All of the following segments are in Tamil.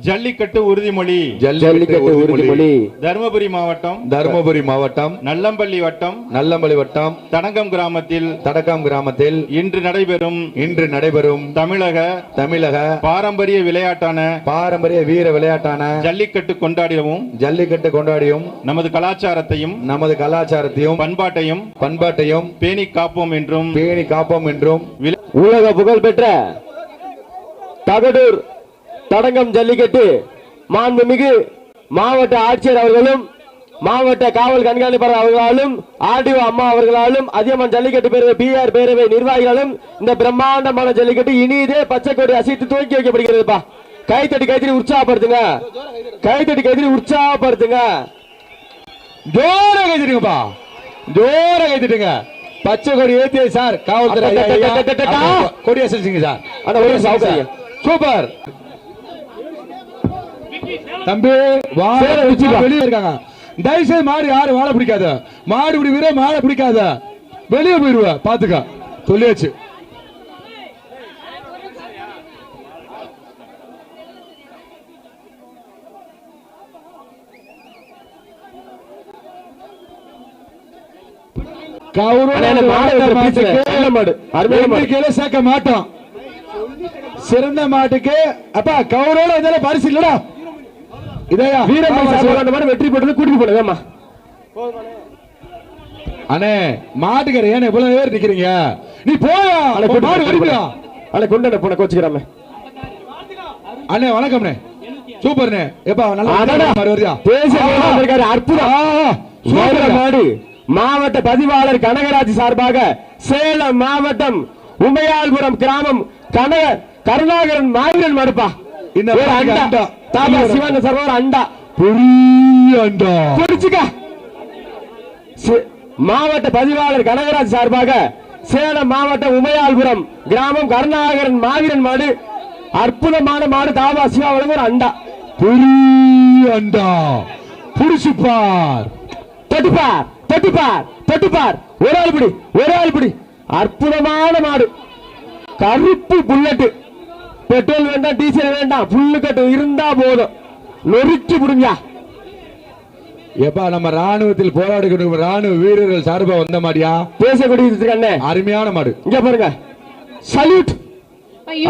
ஜல்லிக்கட்டு உறுதிமொழி. ஜல்லிக்கட்டு உறுதிமொழி. தருமபுரி மாவட்டம். தருமபுரி மாவட்டம். நல்லம்பள்ளி வட்டம். நல்லம்பள்ளி வட்டம். தடங்கம் கிராமத்தில். தடக்காம் கிராமத்தில். இன்று நடைபெறும். இன்று நடைபெறும். தமிழக. தமிழக. பாரம்பரிய விளையாட்டான. பாரம்பரிய வீர விளையாட்டான. ஜல்லிக்கட்டு கொண்டாடிடவும். ஜல்லிக்கட்டு கொண்டாடியும். நமது கலாச்சாரத்தையும். நமது கலாச்சாரத்தையும். பண்பாட்டையும். பண்பாட்டையும். பேணி காப்போம் என்றும். பேணி காப்போம் என்றும். உலக புகழ் பெற்ற தகடூர் தடங்கம் ஜல்லிக்கட்டு மாண்புமிகு மாவட்ட ஆட்சியர் அவர்களும் மாவட்ட காவல் கண்காணிப்பாளர் அவர்களாலும் ஆர்டிஓ அம்மா அவர்களாலும் அதியமான் ஜல்லிக்கட்டு பேரவை பிஆர் பேரவை நிர்வாகிகளும் இந்த பிரம்மாண்டமான ஜல்லிக்கட்டு இனிதே பச்சை கொடி அசைத்து துவக்கி வைக்கப்படுகிறதுப்பா கைத்தட்டி கைத்தட்டி உற்சாகப்படுத்துங்க கைத்தட்டி கைத்தட்டி உற்சாகப்படுத்துங்க ஜோர கைதிட்டுங்கப்பா ஜோர கைதிட்டுங்க பச்சை கொடி ஏத்தி சார் காவல்துறை. கொடி அசைச்சிங்க சார். சூப்பர் தம்பி வாழை. வெளியே இருக்காங்க. தயவுசெய்து மாடு யாரு வாழை பிடிக்காத. மாடு இப்படி வீர மாடை பிடிக்காத. வெளியே போயிருவ பாத்துக்க. சொல்லியாச்சு. சேர்க்க. மாட்டோம். சிறந்த மாட்டுக்கு அப்பா இருந்தாலும் பரிசு இல்லடா. இதையா? மாதிரி வெற்றி பெற்றது கூட்டிட்டு போனது. ஆமா அண்ணே மாட்டுக்கார ஏன் இவ்வளவு பேர் நிக்கிறீங்க? நீ போயா? மாடு வருவியா அண்ணா கொண்டு அண்ணா, போன கோச்சுக்கிறாம அண்ணே வணக்கம்ண்ணே. சூப்பர்ண்ணே. எப்பா நல்லா. மாடு வருதா வந்திருக்காரு, அற்புதம். சூப்பர் மாடு மாவட்ட பதிவாளர் கனகராஜ் சார்பாக சேலம் மாவட்டம் உமையாள்புரம் கிராமம் கனக கருணாகரன் மாவீரன் மாடுப்பா இந்த தாபா சிவன் ஒரு அண்டா. பெரிய அண்டா. பிடிச்சுக்க சி- மாவட்ட பதிவாளர் கனகராஜ் சார்பாக சேலம் மாவட்டம் உமையாள்புரம் கிராமம் கருணாகரன் மாவீரன் மாடு அற்புதமான மாடு தாபா சிவா ஒரு அண்டா. பெரிய அண்டா. புடிச்சு பார். தொட்டுப்பார் தொட்டுப்பார் தொட்டுப்பார். ஒரு ஆள் பிடி ஒரு ஆள் பிடி. அற்புதமான மாடு. கருப்பு புல்லட்டு. பெட்ரோல் வேண்டாம் டீசல் வேண்டாம் புல்லு கட்டு இருந்தா போதும். நொறுக்கி புடுங்க எப்பா நம்ம ராணுவத்தில் போராடுகிற ராணுவ வீரர்கள் சார்பா வந்த மாடியா? பேசக்கூடிய அருமையான மாடு. இங்க பாருங்க. சல்யூட்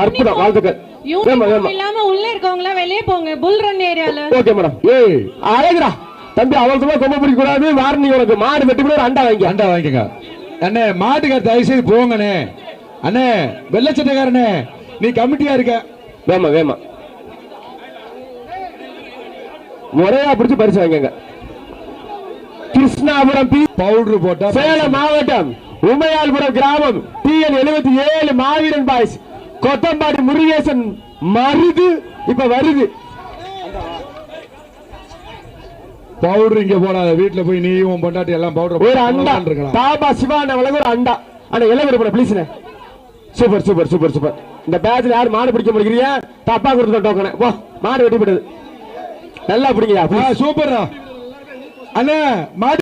அற்புதம், வாழ்த்துக்கள். இல்லாம உள்ள இருக்கவங்களா வெளியே போங்க. புல் ரன் ஏரியால. ஓகே மேடம் ஏய். அழகுடா. தம்பி அவள் கொம்ப பிடிக்க கூடாது வாரணி உனக்கு. மாடு வெட்டி கூட ஒரு அண்டா வாங்கி அண்டா வாங்கிக்கங்க. அண்ணே மாட்டுக்கார தயவு செய்து போங்கண்ணே. அண்ணே வெள்ளச்சட்டைக்காரனே நீ கமிட்டியா இருக்க? வேமா வேமா. முறையா பிடிச்சு பரிசு வாங்கிங்க கிருஷ்ணாபுரம் பி பவுடர் போட்டா சேலம் மாவட்டம் உமையாள்புரம் கிராமம். டிஎன் எழுபத்தி ஏழு மாவீரன் பாய்ஸ். கொத்தம்பாடி முருகேசன் மருது இப்ப வருது. பவுடர் இங்க போடாத வீட்டுல போய் நீயும் பொண்டாட்டி எல்லாம் பவுடர் ஒரு அண்டா. தாபா சிவான வழங்க ஒரு அண்டா. அண்ணா எல்லாம் விட please super super super super. இந்த பேட்ச்ல யார் மாடு பிடிக்க முடிக்கிறீங்க தப்பா கொடுத்த டோக்கன. போ மாடு வெட்டி போடுது நல்லா பிடிங்கயா சூப்பர் அண்ணா மாடு